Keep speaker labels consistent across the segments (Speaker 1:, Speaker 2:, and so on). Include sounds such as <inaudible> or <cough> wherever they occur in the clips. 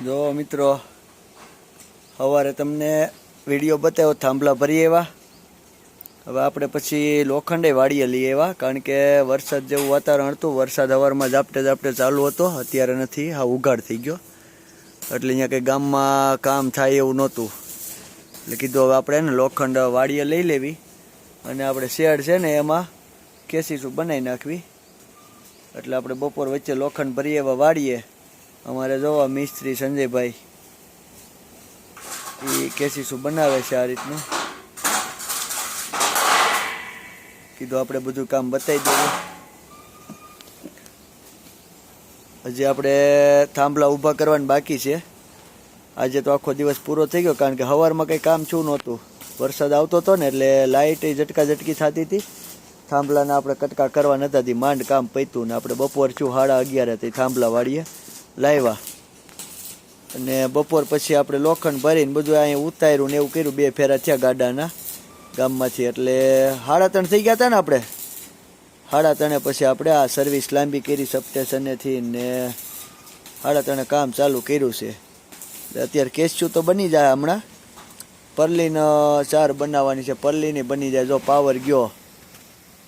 Speaker 1: જો મિત્રો, સવારે તમને વીડિયો બતાવ્યો, થાંભલા ભરી એવા. હવે આપણે પછી લોખંડે વાડીએ લઈ એવા, કારણ કે વરસાદ જેવું વાતાવરણ હતું, વરસાદ સવારમાં ઝાપટે ઝાપટે ચાલુ હતો, અત્યારે નથી, હા, ઉઘાડ થઈ ગયો. એટલે અહીંયા કંઈ ગામમાં કામ થાય એવું નહોતું. એટલે કીધું હવે આપણે ને લોખંડ વાડીએ લઈ લેવી, અને આપણે શેડ છે ને એમાં કેસીસું બનાવી નાખવી. એટલે આપણે બપોર વચ્ચે લોખંડ ભરી એવા વાડીએ અમારે જોવા, મિસ્ત્રી સંજયભાઈ. એ કેસીસું બનાવે છે આ રીતનું? કીધું આપણે બધું કામ બતાવી દઈએ હજી આપણે થાંભલા ઊભા કરવાનું બાકી છે. આજે તો આખો દિવસ પૂરો થઈ ગયો, કારણ કે સવારમાં કંઈ કામ છું નહોતું. વરસાદ આવતો હતો ને, એટલે લાઇટ ઝટકા ઝટકી થતી હતી. થાંભલાના આપણે કટકા કરવા નતા હતી માંડ કામ પૈતું ને આપણે બપોર છું સાડા અગિયાર હતી થાંભલા વાળીએ. લાવ્યા અને બપોર પછી આપણે લોખંડ ભરીને બધું અહીંયા ઉતાર્યું ને એવું કર્યું. બે ફેરા થયા ગાડાના ગામમાંથી. એટલે સાડા ત્રણ થઈ ગયા હતા ને આપણે. સાડા ત્રણે પછી આપણે આ સર્વિસ લાંબી કરી સબસ્ટેશનેથી ને સાડા ત્રણે કામ ચાલુ કર્યું છે. અત્યારે કેસ્યુ તો બની જાય હમણાં. પરલીનો ચાર બનાવવાની છે. પરલીની બની જાય જો પાવર ગયો.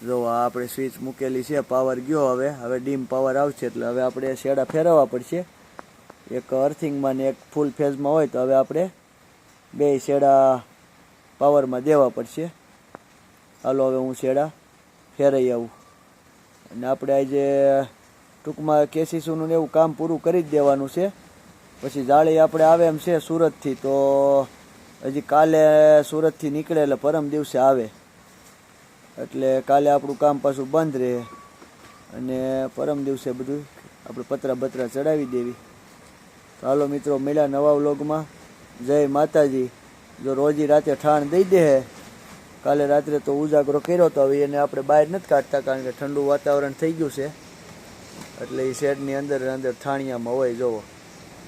Speaker 1: જો આપણે સ્વિચ મૂકેલી છે પાવર ગયો હવે હવે ડીમ પાવર આવશે એટલે હવે આપણે શેડા ફેરવવા પડશે. એક અર્થિંગમાં ને એક ફૂલ ફેઝમાં હોય તો હવે આપણે બે શેડા પાવરમાં દેવા પડશે. હાલો, હવે હું શેડા ફેરાઈ આવું. અને આપણે આજે ટૂંકમાં કેસીસુનું એવું કામ પૂરું કરી જ દેવાનું છે. પછી જાળી આપણે આવે એમ છે સુરતથી, તો હજી કાલે સુરતથી નીકળે એટલે પરમ દિવસે આવે. એટલે કાલે આપણું કામ પાછું બંધ રહે. અને પરમ દિવસે બધું આપણે પતરા બતરા ચડાવી દેવી. તો હાલો મિત્રો, મળ્યા નવા વ્લોગમાં. જય માતાજી. જો રોજી રાતે ઠાણ દઈ દે કાલે રાત્રે તો ઉજાગરો કર્યો તો હવે એને આપણે બહાર નથી કાઢતા, કારણ કે ઠંડુ વાતાવરણ થઈ ગયું છે. એટલે એ શેડની અંદર અંદર ઠાણિયામાં હોય, જોવો.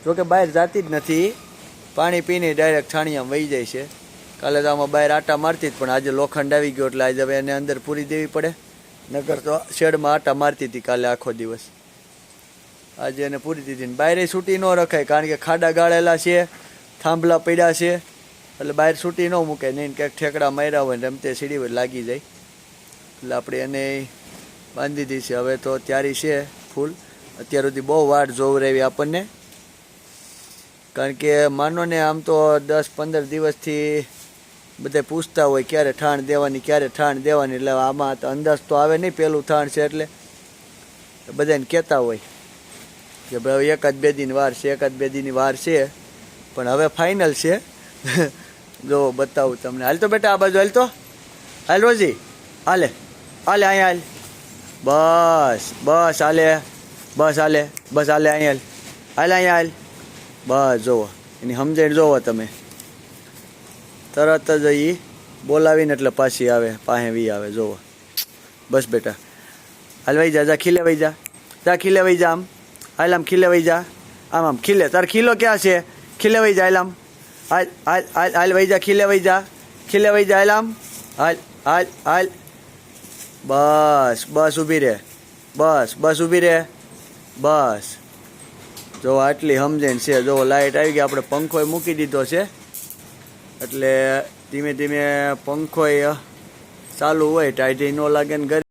Speaker 1: જોકે બહાર જાતી જ નથી. પાણી પીને ડાયરેક્ટ ઠાણિયામાં વહી જાય છે. કાલે તો આમાં બહાર આટા મારતી જ, પણ આજે લોખંડ આવી ગયો એટલે આજે હવે એને અંદર પૂરી દેવી પડે. નગર તો શેડમાં આટા મારતી હતી કાલે આખો દિવસ. આજે એને પૂરી દીધી ને બહાર છૂટી ન રખાય, કારણ કે ખાડા ગાળેલા છે, થાંભલા પડ્યા છે, એટલે બહાર છૂટી ન મૂકે, નહીં ક્યાંક ઠેકડા માર્યા હોય ને રમતે સીડી લાગી જાય. એટલે આપણે એને બાંધી દીધી છે. હવે તો ત્યારી છે ફૂલ. અત્યાર સુધી બહુ વાટ રહેવી આપણને. કારણ કે માનો ને આમ તો દસ પંદર દિવસથી બધા પૂછતા હોય ક્યારે ઠાણ દેવાની, ક્યારે ઠાણ દેવાની, એટલે આમાં તો અંદાજ તો આવે નહીં પહેલું ઠાણ છે એટલે. બધાને કહેતા હોય કે ભાઈ એકાદ બે દિન વાર છે, એકાદ બે દિનની વાર છે, પણ હવે ફાઇનલ છે. <laughs> જો બતાવું તમને. હાલ તો બેટા આ બાજુ હાલ તો. હાલ રોજી. હાલે. હાલે અહીંયા હાલ. બસ બસ હાલે. બસ હાલે. બસ હાલે અહીંયા હાલ. હાલે અહીંયા હાલ. બસ જોવો એની સમજણ જોવો તમે. તરત જ એ બોલાવીને એટલે પાછી આવે પાસે વી આવે, જોવો. બસ બેટા. હાલ વૈજા જા ખીલે વૈજા જા. ખીલે વઈ જા આમ. હાલ આમ ખીલે વઈ જા. આમ આમ, ખીલે. તાર ખીલો ક્યાં છે? ખીલે વઈ જા, હાલ આમ. હાલ હાલ હાલ વઈ જા, ખીલે વઈ જા. ખીલે વઈ જા, હાલ આમ. હાલ હાલ હાલ. બસ બસ ઊભી રહે બસ બસ ઊભી રહે બસ. જો આટલી સમજણ છે. જો લાઇટ આવી ગઈ, આપણે પંખો મૂકી દીધો છે. એટલે ધીમે ધીમે પંખો ચાલુ હોય ટાઈટી ન લાગે ને